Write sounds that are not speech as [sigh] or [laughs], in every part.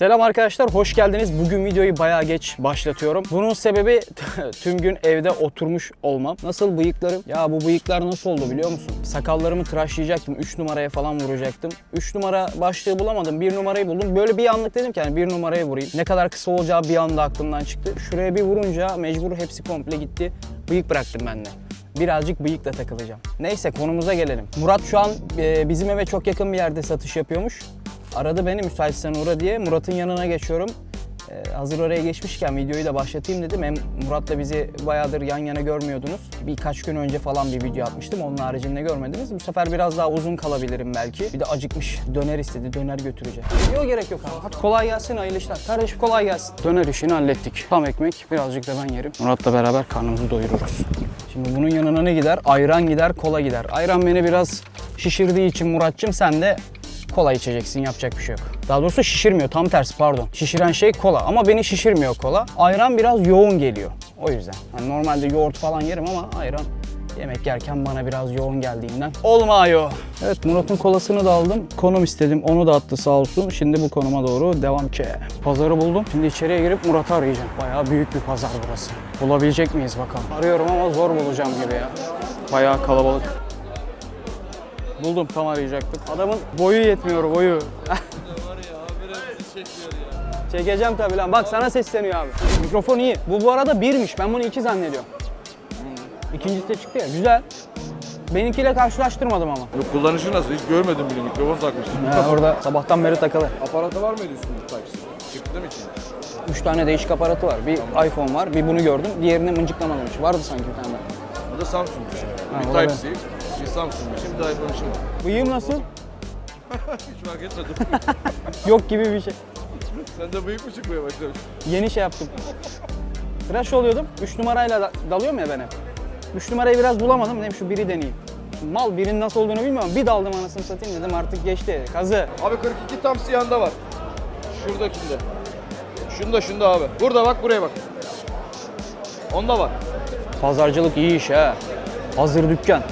Selam arkadaşlar, hoş geldiniz. Bugün videoyu bayağı geç başlatıyorum. Bunun sebebi [laughs] tüm gün evde oturmuş olmam. Nasıl bıyıklarım? Ya bu bıyıklar nasıl oldu biliyor musun? Sakallarımı tıraşlayacaktım, 3 numaraya falan vuracaktım. 3 numara başlığı bulamadım, 1 numarayı buldum. Böyle bir anlık dedim ki yani 1 numaraya vurayım. Ne kadar kısa olacağı bir anda aklımdan çıktı. Şuraya bir vurunca mecbur hepsi komple gitti. Bıyık bıraktım ben de birazcık bıyıkla takılacağım. Neyse konumuza gelelim. Murat şu an e, bizim eve çok yakın bir yerde satış yapıyormuş. Aradı beni müsaitsen uğra diye. Murat'ın yanına geçiyorum. E, hazır oraya geçmişken videoyu da başlatayım dedim. Hem Murat'la bizi bayağıdır yan yana görmüyordunuz. Birkaç gün önce falan bir video atmıştım. Onun haricinde görmediniz. Bu sefer biraz daha uzun kalabilirim belki. Bir de acıkmış döner istedi. Döner götüreceğim. Yok gerek yok abi. Hadi kolay gelsin hayırlı işler. Kardeşim kolay gelsin. Döner işini hallettik. Tam ekmek. Birazcık da ben yerim. Murat'la beraber karnımızı doyururuz. Şimdi bunun yanına ne gider? Ayran gider, kola gider. Ayran beni biraz şişirdiği için Muratçım sen de kola içeceksin yapacak bir şey yok. Daha doğrusu şişirmiyor tam tersi pardon. Şişiren şey kola ama beni şişirmiyor kola. Ayran biraz yoğun geliyor. O yüzden. Hani normalde yoğurt falan yerim ama ayran yemek yerken bana biraz yoğun geldiğinden olmuyor. Evet Murat'ın kolasını da aldım. Konum istedim. Onu da attı sağ olsun. Şimdi bu konuma doğru devam ki. Pazarı buldum. Şimdi içeriye girip Murat'ı arayacağım. Bayağı büyük bir pazar burası. Bulabilecek miyiz bakalım. Arıyorum ama zor bulacağım gibi ya. Bayağı kalabalık. Buldum tam arayacaktım. Adamın boyu yetmiyor boyu. [laughs] Çekeceğim tabii lan. Bak sana sesleniyor abi. Mikrofon iyi. Bu bu arada birmiş. Ben bunu iki zannediyorum. İkincisi de çıktı ya. Güzel. Benimkiyle karşılaştırmadım ama. Yok kullanışı nasıl? Hiç görmedim bile mikrofon takmışsın. Ya orada sabahtan beri takılı. Aparatı var mıydı üstünde Type-C? Çıktı mı içinde? Üç tane değişik aparatı var. Bir iPhone var, bir bunu gördüm. Diğerini mıncıklamadım hiç. Vardı sanki bir tane daha. Bu da Samsung'muş. Ha, bir olabilir. Type-C, bir Samsung'muş, bir de iPhone için var. Bıyığım nasıl? [laughs] Hiç fark etmedim. [laughs] Yok gibi bir şey. Sen de bıyık mı çıkmaya başlamış? Yeni şey yaptım. Tıraş oluyordum. 3 numarayla da- dalıyorum ya ben hep. 3 numarayı biraz bulamadım. Dedim şu biri deneyeyim. Mal birinin nasıl olduğunu bilmiyorum. Bir daldım anasını satayım dedim artık geçti. Kazı. Abi 42 tam siyahında var. Şuradakinde. Şunda şunda abi. Burada bak buraya bak. Onda var. Pazarcılık iyi iş ha. Hazır dükkan.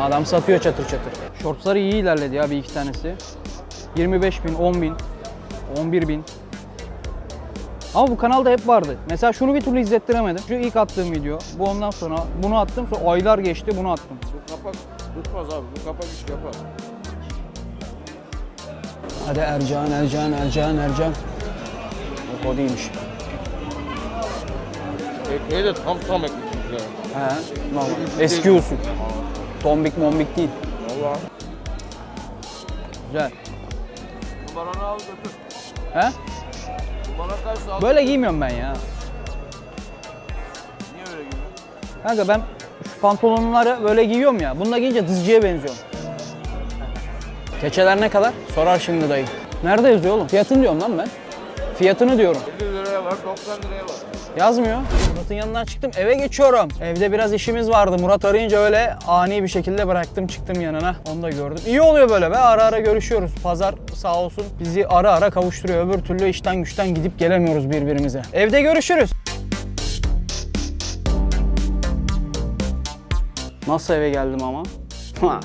Adam satıyor çatır çatır. Şortları iyi ilerledi ya bir iki tanesi. 25 bin, 10 bin, 11 bin. Ama bu kanalda hep vardı. Mesela şunu bir türlü izlettiremedim. Şu ilk attığım video. Bu ondan sonra bunu attım. Sonra aylar geçti bunu attım. Bu kapak tutmaz abi. Bu kapak iş yapar. Hadi Ercan, Ercan, Ercan, Ercan. Yok o değilmiş. Ekmeği de tam tam ekmek. He, normal. Eski usul. Tombik mombik değil. Valla. Güzel. Numaranı al götür. He? Numara kaçsa al. Böyle giymiyorum ben ya. Niye öyle giyiyorsun? Kanka ben şu pantolonları böyle giyiyorum ya. Bununla giyince dızcıya benziyorum. Keçeler ne kadar? Sorar şimdi dayı. Nerede yazıyor oğlum? Fiyatını diyorum lan ben. Fiyatını diyorum. 50 liraya var, 90 liraya var. Yazmıyor. Murat'ın yanından çıktım eve geçiyorum. Evde biraz işimiz vardı. Murat arayınca öyle ani bir şekilde bıraktım çıktım yanına. Onu da gördüm. İyi oluyor böyle be ara ara görüşüyoruz. Pazar sağ olsun bizi ara ara kavuşturuyor. Öbür türlü işten güçten gidip gelemiyoruz birbirimize. Evde görüşürüz. Nasıl eve geldim ama?